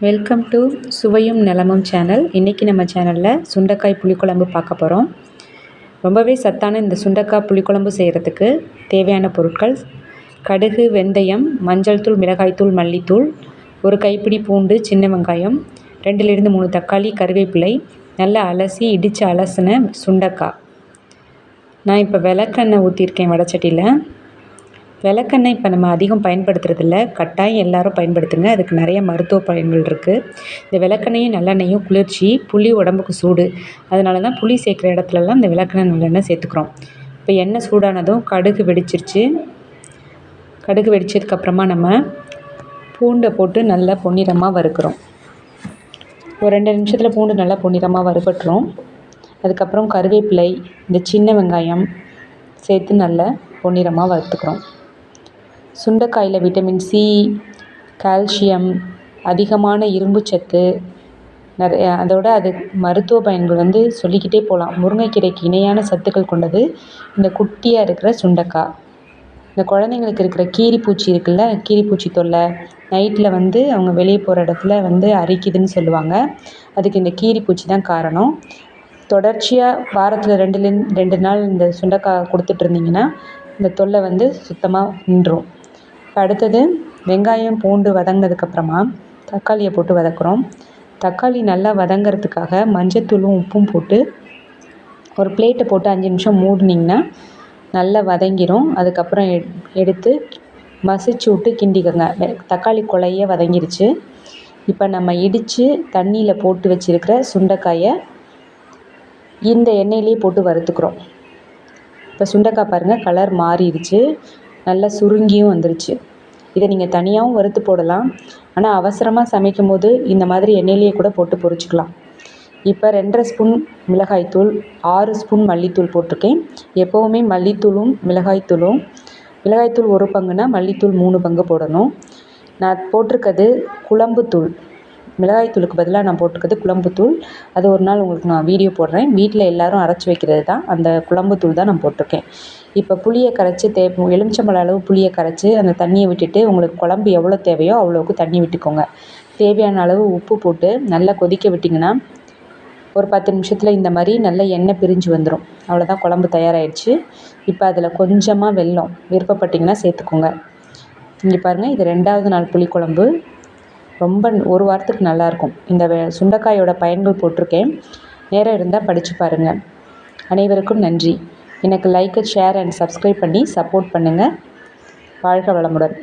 Welcome to சுவையும் நலமும் channel இன்றைக்கி நம்ம சேனலில் சுண்டைக்காய் புளிக்குழம்பு பார்க்க போகிறோம் ரொம்பவே சத்தான இந்த சுண்டைக்காய் புளிக்குழம்பு செய்கிறதுக்கு தேவையான பொருட்கள் கடுகு வெந்தயம் மஞ்சள் தூள் மிளகாய்த்தூள் மல்லித்தூள் ஒரு கைப்பிடி பூண்டு சின்ன வெங்காயம் ரெண்டுலேருந்து மூணு தக்காளி கருவேப்பிலை நல்லா அலசி இடித்து அலசின சுண்டைக்காய். நான் இப்போ விளக்கெண்ணெய் ஊற்றிருக்கேன் வடச்சட்டியில் விளக்கெண்ணெய் இப்போ நம்ம அதிகம் பயன்படுத்துறதில்ல. கட்டாயம் எல்லாரும் பயன்படுத்துங்க. அதுக்கு நிறைய மருத்துவ பயன்கள் இருக்குது இந்த விளக்கெண்ணையும் நல்லெண்ணெயும் குளிர்ச்சி புளி உடம்புக்கு சூடு. அதனால தான் புளி சேர்க்குற இடத்துலலாம் இந்த விளக்கெண்ணெய் நல்லெண்ணெய் சேர்த்துக்குறோம். இப்போ எண்ணெய் சூடானதும் கடுகு வெடிச்சிருச்சு. கடுகு வெடிச்சதுக்கப்புறமா நம்ம பூண்டை போட்டு நல்லா பொன்னிறமாக வறுக்கிறோம். ஒரு ரெண்டு நிமிஷத்தில் பூண்டு நல்லா பொன்னிறமாக வறுபட்டுரும். அதுக்கப்புறம் கருவேப்பிலை இந்த சின்ன வெங்காயம் சேர்த்து நல்லா பொன்னிறமாக வறுத்துக்கிறோம். சுண்டைக்காயில் விட்டமின் சி கால்சியம் அதிகமான இரும்புச்சத்து நிறைய அதோட அது மருத்துவ பயன்கள் வந்து சொல்லிக்கிட்டே போகலாம் முருங்கைக்கீரைக்கு இணையான சத்துக்கள் கொண்டது இந்த குட்டியாக இருக்கிற சுண்டைக்காய். இந்த குழந்தைங்களுக்கு இருக்கிற கீரிப்பூச்சி இருக்குல்ல கீரிப்பூச்சி தொல்லை நைட்டில் வந்து அவங்க வெளியே போகிற இடத்துல வந்து அரிக்குதுன்னு சொல்லுவாங்க. அதுக்கு இந்த கீரிப்பூச்சி தான் காரணம். தொடர்ச்சியாக வாரத்தில் ரெண்டுலேருந்து ரெண்டு நாள் இந்த சுண்டைக்காய் கொடுத்துட்ருந்தீங்கன்னா இந்த தொல்லை வந்து சுத்தமாக நின்றும். அடுத்தது வெங்காயம் பூண்டு வதங்கினதுக்கப்புறமா தக்காளியை போட்டு வதக்குறோம். தக்காளி நல்லா வதங்கிறதுக்காக மஞ்சத்தூளும் உப்பும் போட்டு ஒரு பிளேட்டை போட்டு அஞ்சு நிமிஷம் மூடினிங்கன்னா நல்லா வதங்கிடும் அதுக்கப்புறம் எடுத்து மசிச்சு விட்டு கிண்டிக்கோங்க. தக்காளி குழைய வதங்கிருச்சு. இப்போ நம்ம இடித்து தண்ணியில் போட்டு வச்சுருக்கிற சுண்டைக்காயை இந்த எண்ணெயிலே போட்டு வறுத்துக்கிறோம். இப்போ சுண்டைக்காய் பாருங்கள் கலர் மாறிடுச்சு. நல்லா சுருங்கியும் வந்துருச்சு. இதை நீங்கள் தனியாகவும் வறுத்து போடலாம். ஆனால் அவசரமாக சமைக்கும் போது இந்த மாதிரி எண்ணெயிலேயே கூட போட்டு பொரிச்சிக்கலாம். இப்போ ரெண்டரை ஸ்பூன் மிளகாய்த்தூள் ஆறு ஸ்பூன் மல்லித்தூள் போட்டிருக்கேன். எப்போவுமே மல்லித்தூளும் மிளகாய்த்தூளும் மிளகாய்த்தூள் ஒரு பங்குனா மல்லித்தூள் மூணு பங்கு போடணும். நான் போட்டிருக்கிறது குழம்புத்தூள் மிளகாய்த்தூளுக்கு பதிலாக நான் போட்டுக்கிறது குழம்புத்தூள் அது ஒரு நாள் உங்களுக்கு நான் வீடியோ போடுறேன். வீட்டில் எல்லோரும் அரைச்சி வைக்கிறது தான். அந்த குழம்புத்தூள் தான் நான் போட்டிருக்கேன். இப்போ புளியை கரைச்சி தே எலுமிச்சம்பழம் அளவு புளியை கரைச்சி அந்த தண்ணியை விட்டுட்டு உங்களுக்கு குழம்பு எவ்வளோ தேவையோ அவ்வளோவுக்கு தண்ணி விட்டுக்கோங்க. தேவையான அளவு உப்பு போட்டு நல்லா கொதிக்க விட்டிங்கன்னா ஒரு பத்து நிமிஷத்தில் இந்த மாதிரி நல்ல எண்ணெய் பிரிஞ்சு வந்துடும் அவ்வளோதான் குழம்பு தயாராகிடுச்சு இப்போ அதில் கொஞ்சமாக வெல்லம் விருப்பப்பட்டிங்கன்னா சேர்த்துக்கோங்க. இங்கே பாருங்கள் இது ரெண்டாவது நாள் புளிக்குழம்பு. ரொம்ப ஒரு வாரத்துக்கு நல்லாயிருக்கும் இந்த வெ சுண்டைக்காயோட பயன்கள் போட்டிருக்கேன். நேரம் இருந்தால் படித்து பாருங்கள் அனைவருக்கும் நன்றி. எனக்கு லைக்கு ஷேர் அண்ட் சப்ஸ்கிரைப் பண்ணி சப்போர்ட் பண்ணுங்கள் வாழ்க வளமுடன்.